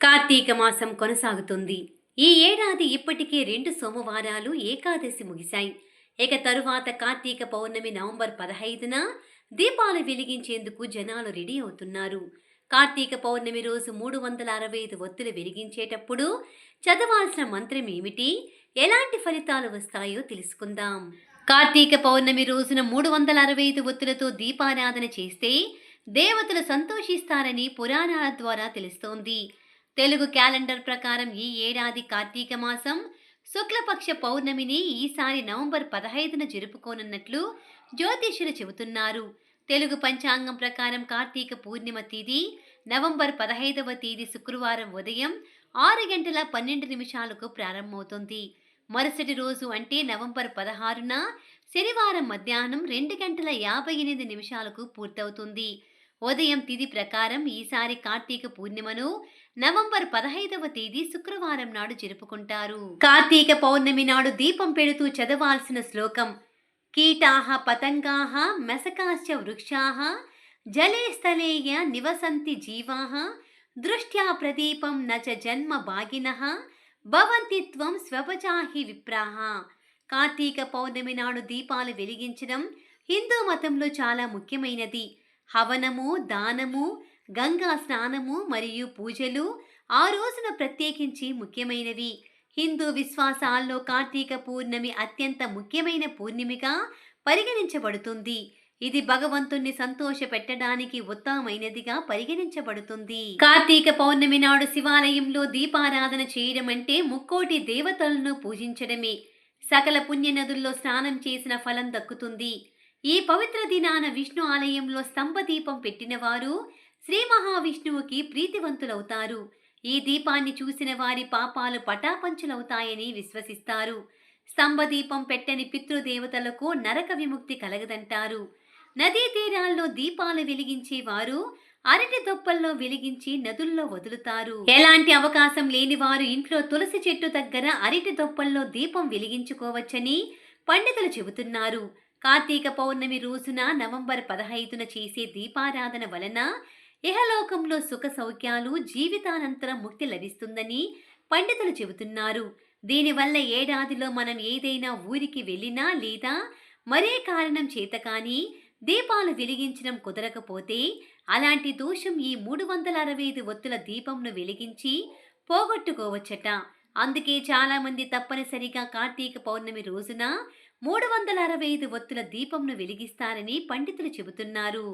కార్తీక మాసం కొనసాగుతుంది. ఈ ఏడాది ఇప్పటికే రెండు సోమవారాలు ఏకాదశి ముగిశాయి. ఇక తరువాత కార్తీక పౌర్ణమి నవంబర్ పదహైదున దీపాలు వెలిగించేందుకు జనాలు రెడీ అవుతున్నారు. కార్తీక పౌర్ణమి రోజు మూడు వందల అరవై ఐదు ఒత్తులు వెలిగించేటప్పుడు చదవాల్సిన మంత్రం ఏమిటి? ఎలాంటి ఫలితాలు వస్తాయో తెలుసుకుందాం. కార్తీక పౌర్ణమి రోజున మూడు వందల అరవై ఐదు ఒత్తులతో దీపారాధన చేస్తే దేవతలు సంతోషిస్తారని పురాణాల ద్వారా తెలుస్తోంది. తెలుగు క్యాలెండర్ ప్రకారం ఈ ఏడాది కార్తీక మాసం శుక్లపక్ష పౌర్ణమిని ఈసారి నవంబర్ పదహైదున జరుపుకోనున్నట్లు జ్యోతిష్యులు చెబుతున్నారు. తెలుగు పంచాంగం ప్రకారం కార్తీక పూర్ణిమ తేదీ నవంబర్ పదహైదవ తేదీ శుక్రవారం ఉదయం ఆరు గంటల పన్నెండు నిమిషాలకు ప్రారంభమవుతుంది. మరుసటి రోజు అంటే నవంబర్ పదహారున శనివారం మధ్యాహ్నం రెండు గంటల యాభై ఎనిమిది నిమిషాలకు పూర్తవుతుంది. ఉదయం తిది ప్రకారం ఈసారి కార్తీక పూర్ణిమను నవంబర్ పదహైదవ తేదీ శుక్రవారం నాడు జరుపుకుంటారు. కార్తీక పౌర్ణమి నాడు దీపం పెడుతూ చదవాల్సిన శ్లోకం కీటాహ పతంగాహ మెసకాశ్చ వృక్షాహ జలే స్థలేయ నివసంతి జీవాహ దృష్ట్యా ప్రదీపం నచ జన్మ భాగిన భవంతి త్వం స్వపచాహి విప్రాహ. కార్తీక పౌర్ణమి నాడు దీపాలు వెలిగించడం హిందూ మతంలో చాలా ముఖ్యమైనది. హవనము దానము గంగా స్నానము మరియు పూజలు ఆ రోజున ప్రత్యేకించి ముఖ్యమైనవి. హిందూ విశ్వాసాల్లో కార్తీక పూర్ణమి అత్యంత ముఖ్యమైన పూర్ణిమిగా పరిగణించబడుతుంది. ఇది భగవంతుణ్ణి సంతోష పెట్టడానికి ఉత్తమమైనదిగా పరిగణించబడుతుంది. కార్తీక పౌర్ణమి నాడు శివాలయంలో దీపారాధన చేయడం అంటే ముక్కోటి దేవతలను పూజించడమే. సకల పుణ్య నదుల్లో స్నానం చేసిన ఫలం దక్కుతుంది. ఈ పవిత్ర దినాన విష్ణు ఆలయంలో స్తంభ దీపం పెట్టిన వారు శ్రీ మహావిష్ణువుకి ప్రీతివంతులవుతారు. ఈ దీపాన్ని చూసిన వారి పాపాలు పటాపంచులవుతాయని విశ్వసిస్తారు. స్తంభదీపం పెట్టని పితృదేవతలకు నరక విముక్తి కలగదంటారు. నదీ తీరాల్లో దీపాలు వెలిగించే వారు అరటి దొప్పల్లో వెలిగించి నదుల్లో వదులుతారు. ఎలాంటి అవకాశం లేని వారు ఇంట్లో తులసి చెట్టు దగ్గర అరటి దొప్పల్లో దీపం వెలిగించుకోవచ్చని పండితులు చెబుతున్నారు. కార్తీక పౌర్ణమి రోజున నవంబర్ పదహైదున చేసే దీపారాధన వలన ఇహలోకంలో సుఖ సౌఖ్యాలు జీవితానంతరం ముక్తి లభిస్తుందని పండితులు చెబుతున్నారు. దీనివల్ల ఏడాదిలో మనం ఏదైనా ఊరికి వెళ్ళినా లేదా మరే కారణం చేత కానీ దీపాలు వెలిగించడం కుదరకపోతే అలాంటి దోషం ఈ మూడు వందల అరవై ఐదు ఒత్తుల దీపంను వెలిగించి పోగొట్టుకోవచ్చట. అందుకే చాలామంది తప్పనిసరిగా కార్తీక పౌర్ణమి రోజున మూడు వందల అరవై ఐదు ఒత్తుల దీపంను వెలిగిస్తారని పండితులు చెబుతున్నారు.